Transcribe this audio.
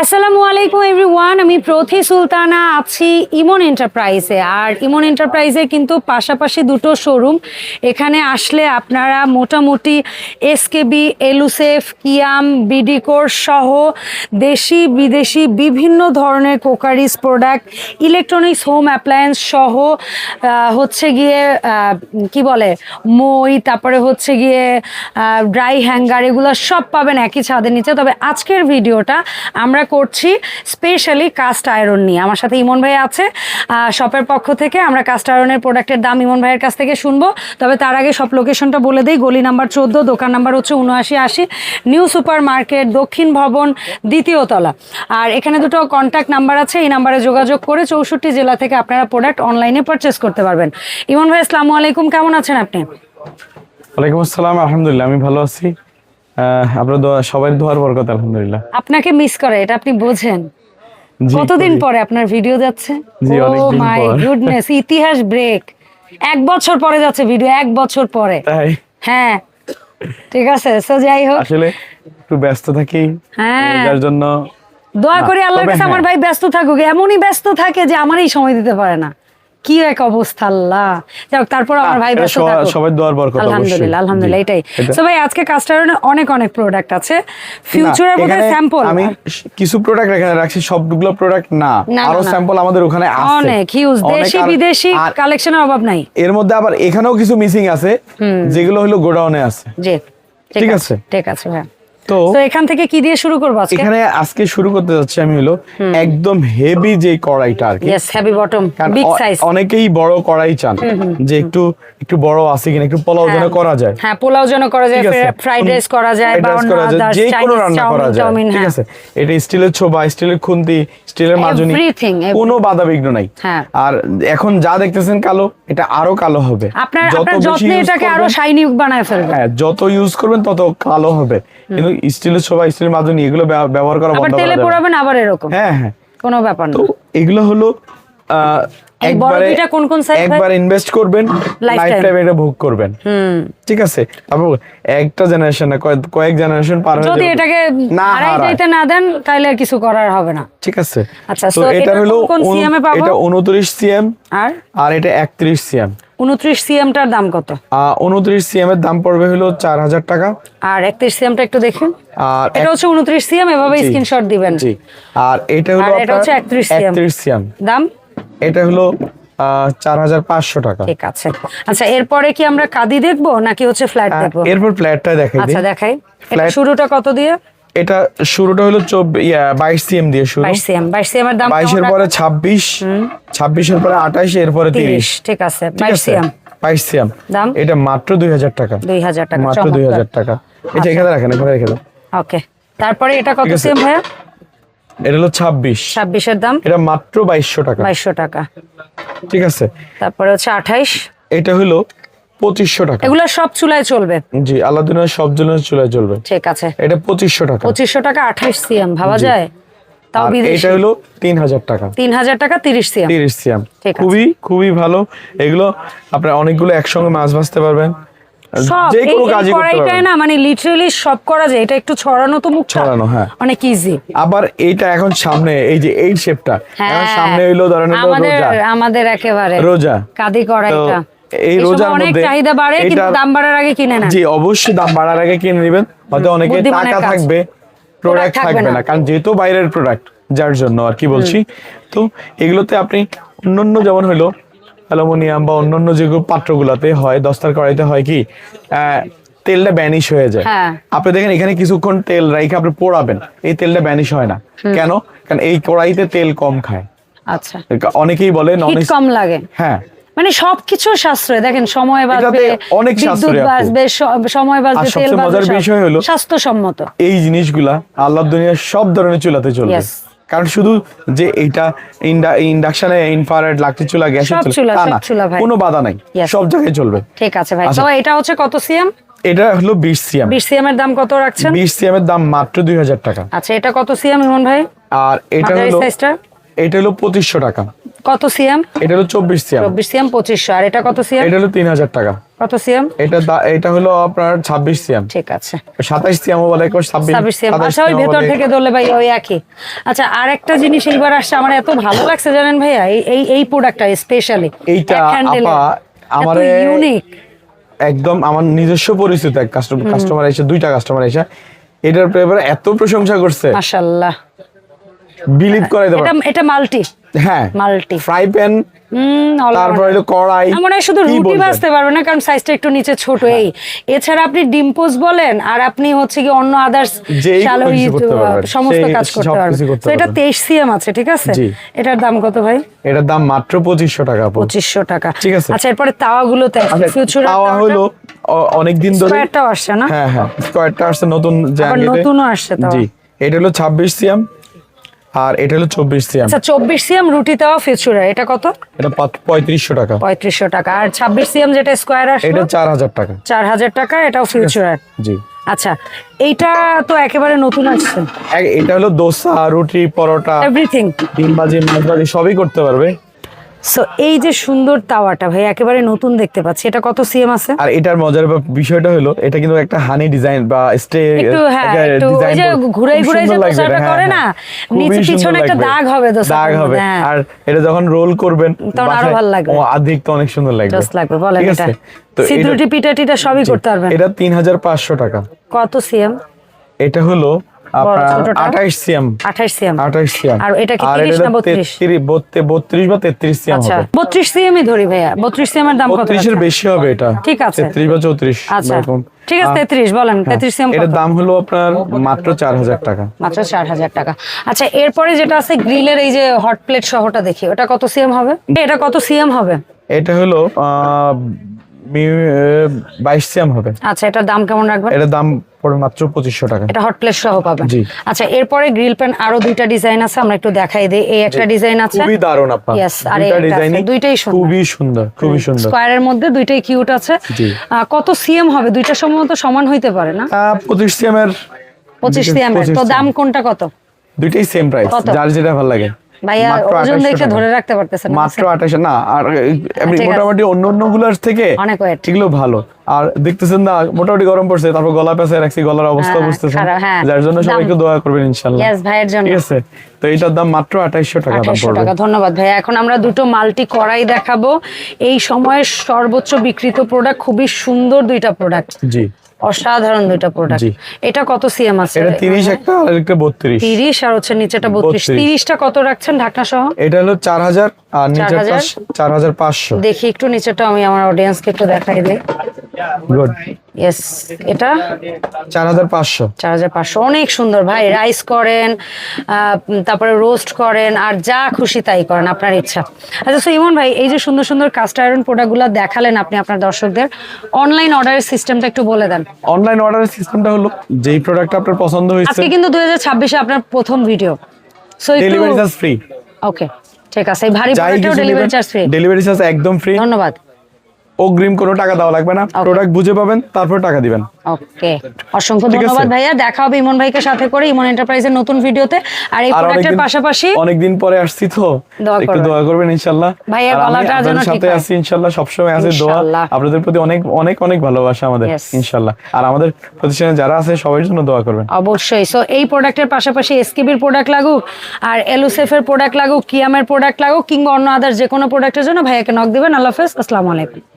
আসসালামু আলাইকুম এভরিওয়ান আমি প্রথি সুলতানা, আছি ইমন এন্টারপ্রাইজে। আর ইমন এন্টারপ্রাইজে কিন্তু পাশাপাশি দুটো শোরুম এখানে আসলে আপনারা মোটামুটি এসকেবি এলুসেফ কিয়াম বিডিকোর সহ দেশি, বিদেশি বিভিন্ন ধরনের crockeries product electronics home appliance সহ হচ্ছে গিয়ে কি বলে, মই, তারপরে হচ্ছে গিয়ে ড্রাই হ্যাঙ্গার এগুলো সব পাবেন একই ছাদের নিচে। তবে আজকের ভিডিওটা আমরা করছি স্পেশালি কাস্ট আয়রন নিয়ে। আমার সাথে ইমন ভাই আছে শপের পক্ষ থেকে আমরা কাস্ট আয়রনের প্রোডাক্টের দাম ইমন ভাইয়ের কাছ থেকে শুনব। তবে তার আগে সব লোকেশনটা বলে দিই, গলি নাম্বার চোদ্দ, দোকান নাম্বার হচ্ছে উনআশি আশি নিউ সুপার মার্কেট দক্ষিণ ভবন, দ্বিতীয় তলা। আর এখানে দুটো কন্ট্যাক্ট নাম্বার আছে, এই নাম্বারে যোগাযোগ করে চৌষট্টি জেলা থেকে আপনারা প্রোডাক্ট অনলাইনে পারচেস করতে পারবেন। ইমন ভাই, আসসালামু আলাইকুম, কেমন আছেন আপনি? ওয়ালাইকুম আসসালাম, আলহামদুলিল্লাহ, আমি ভালো আছি। আপনার দোয়া সবাই দোয়ার বরকত আলহামদুলিল্লাহ। আপনাকে মিস করে এটা আপনি বোঝেন। কতদিন পরে আপনার ভিডিও যাচ্ছে? ও মাই গুডনেস ইতিহাস ব্রেক এক বছর পরে যাচ্ছে ভিডিও এক বছর পরে। হ্যাঁ ঠিক আছে সো যাই হোক। আসলে একটু ব্যস্ত থাকি। হ্যাঁ। যার জন্য দোয়া করি আল্লাহর কাছে আমার হ্যাঁ। ভাই ব্যস্ত থাকুক এমনই ব্যস্ত থাকে যে আমারই সময় দিতে পারে না। কি এক অবস্থা আল্লাহ। যাই হোক, তারপর আমার ভাই সবার- থাকুক। সবার দোয়ার বরকত আলহামদুলিল্লাহ আলহামদুলিল্লাহ এটাই। সো ভাই আজকে কাস্টারনে অনেক অনেক প্রোডাক্ট আছে। ফিউচারের মধ্যে স্যাম্পল আমি কিছু প্রোডাক্ট এখানে রাখছি সবগুলো প্রোডাক্ট না। আরও। স্যাম্পল আমাদের ওখানে আছে। অনেক হিউজ দেশি বিদেশি কালেকশনের অভাব নাই। এর মধ্যে আবার এখানেও কিছু মিসিং আছে যেগুলো হলো গোডাউনে আছে। জি ঠিক আছে। ঠিক আছে ভাই তো এখান থেকে কি দিয়ে শুরু করব আজকে? এখানে আজকে শুরু করতে যাচ্ছি আমি হলো একদম হেভি যে কড়াইটা আর কি। Yes heavy bottom big size অনেকেই বড় কড়াই চান যে একটু একটু বড় আছে কিনা একটু পোলাও যেন করা যায়। হ্যাঁ পোলাও যেন করা যায় ফ্রাইড রাইস করা যায় বা অন্য যে কোনো রান্না করা যায়। ঠিক হ্যাঁ। আছে। এটা স্টিলের ছোবা স্টিলের খুন্তি স্টিলের মাজনি. কোনো বাধা বিঘ্ন নাই। হ্যাঁ। আর এখন যা দেখতেছেন কালো এটা আরও কালো হবে। আপনার যত্নে এটাকে আরও শাইনি বানায় হ্যাঁ যত ইউজ করবেন তত কালো হবে। কিন্তু স্টিলের ছোবা স্টিলের মাজনি এগুলো ব্যবহার করা বন্ধ করা তেলে। পোড়াবেন আবার এরকম? হ্যাঁ হ্যাঁ। কোনো ব্যাপার না। তো এগুলো হলো আহ, একবারে কোন কোন size একবার ইনভেস্ট করবেন লাইফ টাইম এটা ভোগ করবেন। হুম। ঠিক আছে? তারপর একটা জেনারেশন না কয়েক- জেনারেশন পার হয়ে যদি এটাকে না হারাই যাইতে না দেন তাহলে কিছু করার হবে না। ঠিক আছে। আচ্ছা, তো এটা হলো? এটা উনত্রিশ সিএম আর? আর এটা একত্রিশ সিএম উনত্রিশ সিএমটার দাম কত? উনত্রিশ সিএম এর দাম পড়বে হলো চার হাজার টাকা। আর একত্রিশ সিএমটা একটু দেখেন। আর এটা হচ্ছে উনত্রিশ সিএম এভাবে স্ক্রিনশট দিবেন। জি। আর এটা হলো এটা হচ্ছে 31 CM একত্রিশ সিএম। দাম? এটা হলো চার হাজার পাঁচশো টাকা। ঠিক আছে। আচ্ছা এরপরে কি আমরা কাদি দেখব নাকি হচ্ছে ফ্ল্যাট দেখব? এরপর ফ্ল্যাটটা দেখাই আচ্ছা দেখাই। শুরুটা কত দিয়ে? এটা শুরুটা হলো বাইশ সিএম দিয়ে শুরু। বাইশ সিএম বাইশ সিএম এর দাম বাইশের পরে ছাব্বিশ ছাব্বিশের পরে আঠাশ এরপরে তিরিশ। ঠিক আছে বাইশ সিএম। বাইশ সিএম। দাম? এটা মাত্র দুই হাজার টাকা। দুই হাজার টাকা মাত্র দুই হাজার টাকা। এটা এখানে রাখেন এখানে রেখে দাও ওকে। তারপরে এটা কত। সিএম ভাইয়া? এটা হলো ছাব্বিশ। ছাব্বিশের দাম? এটা মাত্র বাইশশো টাকা। বাইশশো টাকা। ঠিক আছে। তারপরে হচ্ছে আঠাইশ এটা হলো পঁচিশশো টাকা। এগুলো সব চুলায় চলবে? জি আলাদিনের সব জন্য চুলায় চলবে। ঠিক আছে। এটা পঁচিশশো টাকা। পঁচিশশো টাকা আঠাইশ সিএম ভাবা যায়? তাও এটা হলো তিন হাজার টাকা। তিন হাজার টাকা তিরিশ সিএম। তিরিশ সিএম। খুবই খুবই ভালো। এগুলো আপনার অনেকগুলো একসঙ্গে মাছ ভাজতে পারবেন। সব যে কোনো কাজই করতে পারবেন। না মানে লিটারেলি সব করা যায়। এটা একটু ছড়ানো তো মুখ ছড়ানো, হ্যাঁ। অনেক ইজি আবার এইটা এখন সামনে এই যে এই শেপটা এখন সামনে হইল ধরেন হ্যাঁ। আমাদের আমাদের একেবারে রোজা। কাদি তো এই রোজার অনেক মধ্যে চাহিদা বাড়ে কিন্তু দাম বাড়ার আগে কিনে না জি অবশ্যই দাম বাড়ার আগে কিনে নেবেন। হয়তো অনেকে টাকা থাকবে প্রোডাক্ট থাকবে না। কারণ যেহেতু বাইরের প্রোডাক্ট যার জন্য আর কি বলছি। তো এগুলোতে আপনি অন্যান্য যেমন হলো অ্যালুমিনিয়াম বা অন্যান্য যেগুলো পাত্রগুলোতে হয় দস্তার কড়াইতে হয় কি তেলটা ব্যানিশ হয়ে যায়। হ্যাঁ। আপনি দেখেন এখানে কিছুক্ষণ তেল রাইখে আপনি পোড়াবেন এই তেলটা ব্যানিশ হয় না। কেন? কারণ এই কড়াইতে তেল কম খায়। আচ্ছা। অনেকেই বলে নন কম লাগে। হ্যাঁ মানে সবকিছু সাশ্রয়। দেখেন সময় বাঁচবে অনেক বিদ্যুৎ সাশ্রয়। বাঁচবে সময় বাঁচবে তেল মজার বিষয় হলো- স্বাস্থ্যসম্মত। এই জিনিসগুলা আল্লাহ দুনিয়ার সব ধরনের চুলাতে চলবে। কারণ শুধু যে এটা ইন্ডাকশনে ইনফ্রারেড লাকড়ি চুলা গ্যাসের সব চুলা না। কোনো বাধা নাই। সব জায়গায় চলবে। ঠিক আছে ভাই। আচ্ছা। তো এটা হচ্ছে কত সিএম? এটা হলো বিশ সিএম। বিশ সিএম এর দাম কত রাখছেন? বিশ সিএম এর দাম মাত্র দুই হাজার টাকা। আচ্ছা এটা কত সিএম ইমন ভাই? আর এটা হলো এটা হলো পঁচিশশো টাকা। কত সিএম? এটা হলো চব্বিশ সিএম। চব্বিশ সিএম পঁচিশশো। আর এটা কত সিএম? এটা হলো তিন হাজার টাকা। কত সিএম? এটা এটা হলো আপনার ছাব্বিশ সিএম। ঠিক আছে। সাতাইশ সিএমও বলে ছাব্বিশ ছাব্বিশ সিএম। সাতাইশ আচ্ছা ওই ভেতর থেকে ধরলে ভাই ওই একই। আচ্ছা আর একটা জিনিস এইবার আসছে আমার এত ভালো লাগছে জানেন ভাইয়া এই এই প্রোডাক্টটা স্পেশালি এইটা আপা আমারে ইউনিক একদম আমার নিজস্ব পরিচিত এক কাস্টমার কাস্টমার এসে দুইটা কাস্টমার এসে এটার ব্যাপারে এত প্রশংসা করছে। মাশাআল্লাহ। বিলিভ করাইতে এটা এটা মাল্টি হ্যাঁ মাল্টি। ফ্রাই প্যান তারপর হলো কড়াই মনে হয় শুধু রুটি ভাজতে পারবে না কারণ সাইজটা একটু নিচে ছোট এই এছাড়া আপনি ডিম পোস্ট বলেন আর আপনি হচ্ছে কি অন্য আদার্স। সমস্ত কাজ করতে পারবেন। এটা। তেইশ সিএম আছে ঠিক আছে? এটার দাম কত ভাই? এটার দাম মাত্র পঁচিশশো টাকা। পঁচিশশো টাকা। ঠিক আছে। আচ্ছা এরপরে তাওয়াগুলোতে আচ্ছা, ফিউচার তাওয়া হলো অনেক দিন ধরে স্কোয়ারটাও আসছে না? হ্যাঁ হ্যাঁ স্কোয়ারটা আসছে নতুন। নতুনও আসছে। জি এটা হলো ছাব্বিশ সিএম। আর এটা হলো চব্বিশ সিএম আচ্ছা চব্বিশ সিএম রুটি তাওয়া ফিচুরা এটা কত? এটা পঁয়ত্রিশশো টাকা। পঁয়ত্রিশশো টাকা। আর ছাব্বিশ সিএম যেটা স্কোয়ার আসে এটা চার হাজার টাকা। চার হাজার টাকা এটাও ফিউচার জি। আচ্ছা এইটা তো একেবারে নতুন আসছে। এটা হলো দোসা রুটি পরোটা এভরিথিং ডিম ভাজি মাছ ভাজি সবই করতে পারবে। সো এই যে সুন্দর তাওয়াটা ভাই একেবারে নতুন দেখতে পাচ্ছি। এটা কত সিএম আছে? আর এটার মজার বিষয়টা হলো এটা কিন্তু একটা হানি ডিজাইন বা স্টে একটু হ্যাঁ একটু ওই যে ঘুরাই ঘুরাই যে দোসাটা করে না নিচে পিছনে একটা দাগ হবে দোসাটার দাগ হবে। হ্যাঁ। আর এটা যখন রোল করবেন তখন আরও ভালো লাগবে। ও, আধিক তো অনেক সুন্দর লাগবে। জাস্ট লাগবে বলেন এটা। সিদ্ধুটি টিটা সবই করতে পারবেন? এটা তিন হাজার পাঁচশো টাকা। কত সিএম? এটা হলো আপনার ছোটটা? আঠাইশ সিএম। আঠাশ সিএম। আঠাইশ সিএম। আর এটা কি 30 না 32? বত্রিশ বা সিএম আচ্ছা ধরি ভাইয়া। বত্রিশ সিএম এর দাম কত? বেশি হবে এটা। ঠিক আছে। বা আচ্ছা। ঠিক আছে আহ, তেত্রিশ বলেন হ্যাঁ, সিএম এটার দাম হলো আপনার মাত্র চার হাজার টাকা। মাত্র টাকা। আচ্ছা এরপরে যেটা আছে গ্রিলের এই যে হট প্লেট সহটা দেখি ওটা কত সিএম হবে? এটা কত সিএম হবে? এটা হলো বাইশ সিএম হবে। আচ্ছা এটার দাম কেমন রাখবেন? এটার দাম পড়বে মাত্র পঁচিশশো টাকা। এটা হট প্লেট সহ পাবেন? জি। আচ্ছা এরপরে গ্রিল প্যান আরও দুইটা ডিজাইন আছে আমরা একটু দেখাই দিই। এই একটা ডিজাইন আছে? খুবই দারুণ আপনার। Yes, আর দুইটা একটা দুইটাই সুন্দর। খুবই সুন্দর খুবই সুন্দর। স্কোয়ারের মধ্যে দুইটাই কিউট আছে। কত সিএম হবে? দুইটা সম্ভবত সমান হইতে পারে না? আহ, পঁচিশ সিএম এর পঁচিশ সিএম এর তো দাম কোনটা কত? দুইটাই সেম প্রাইস যার যেটা ভালো লাগে। ভাইয়া ওজন দেখে ধরে রাখতে পারতেছেন মাত্র আঠাশ না আর এমনি ঠিক আছে। মোটামুটি অন্য অন্যগুলার থেকে অনেক weight। এগুলো ভালো। আর দেখতেছেন না মোটামুটি গরম পড়ছে তারপর গলা পেঁচে রাখছি গলার অবস্থা হ্যাঁ, বুঝতেছেন? হ্যাঁ। যার জন্য সবাইকে দোয়া করবেন ইনশাল্লাহ। ইয়েস ভাইয়ের জন্য। ঠিক আছে? তো এটার দাম মাত্র টাকা দাম পড়বে। টাকা। ধন্যবাদ ভাইয়া। এখন আমরা দুটো মাল্টি কড়াই দেখাবো। এই সময়ের সর্বোচ্চ বিক্রিত প্রোডাক্ট খুবই সুন্দর দুইটা প্রোডাক্ট জি। অসাধারণ দুইটা প্রোডাক্ট এটা কত সিএম আছে? এটা তিরিশ একটা আর একটা বত্রিশ। তিরিশ আর হচ্ছে নিচেটা বত্রিশ। 32 তিরিশটা কত রাখছেন ঢাকনা সহ এটা হলো চার হাজার আর নিচের 4000? চার হাজার পাঁচশো। দেখি একটু নিচেটা আমি আমার অডিয়েন্সকে একটু দেখাই দেই। গুড ইয়েস এটা? চার হাজার পাঁচশো। চার হাজার পাঁচশো। অনেক সুন্দর ভাই রাইস করেন তারপরে রোস্ট করেন আর যা খুশি তাই করেন আপনার ইচ্ছা। আচ্ছা সো ইমন ভাই এই যে সুন্দর সুন্দর কাস্ট আয়রন প্রোডাক্টগুলো দেখালেন আপনি আপনার দর্শকদের অনলাইন অর্ডারের সিস্টেমটা একটু বলে দেন। অনলাইন অর্ডারের সিস্টেমটা হলো যেই প্রোডাক্ট আপনার পছন্দ হয়েছে। আজকে কিন্তু দুই হাজার ছাব্বিশে আপনার প্রথম video so delivery charge free okay ঠিক আছে ভারী প্রোডাক্টেও delivery charge free delivery charge একদম ফ্রি ধন্যবাদ। অগ্রিম কোনো টাকা দেওয়া লাগবে না। প্রোডাক্ট বুঝে পাবেন তারপর টাকা দিবেন। ওকে অসংখ্য ধন্যবাদ ভাইয়া। দেখা হবে ইমন ভাইকে সাথে করে ইমন এন্টারপ্রাইজের নতুন ভিডিওতে। আর এই প্রোডাক্টের পাশাপাশি অনেকদিন পরে আসছি তো। একটু দোয়া করবেন আর আমি গলাটা যেন ঠিক সাথে হয়। আছি ইনশাল্লাহ সবসময় আছে দোয়া। আপনাদের প্রতি অনেক অনেক অনেক ভালোবাসা আমাদের Yes. ইনশাল্লাহ। আর আমাদের প্রতিষ্ঠানে যারা আছে সবার জন্য দোয়া করবেন। অবশ্যই। সো এই প্রোডাক্টের পাশাপাশি এসকেবির প্রোডাক্ট লাগুক আর এলুসেফের প্রোডাক্ট লাগুক কিয়ামের প্রোডাক্ট লাগুক কিংবা অন্য আদার যে কোনো প্রোডাক্টের জন্য ভাইয়াকে নক দিবেন। আল্লাহ হাফেজ। আসসালামু আলাইকুম।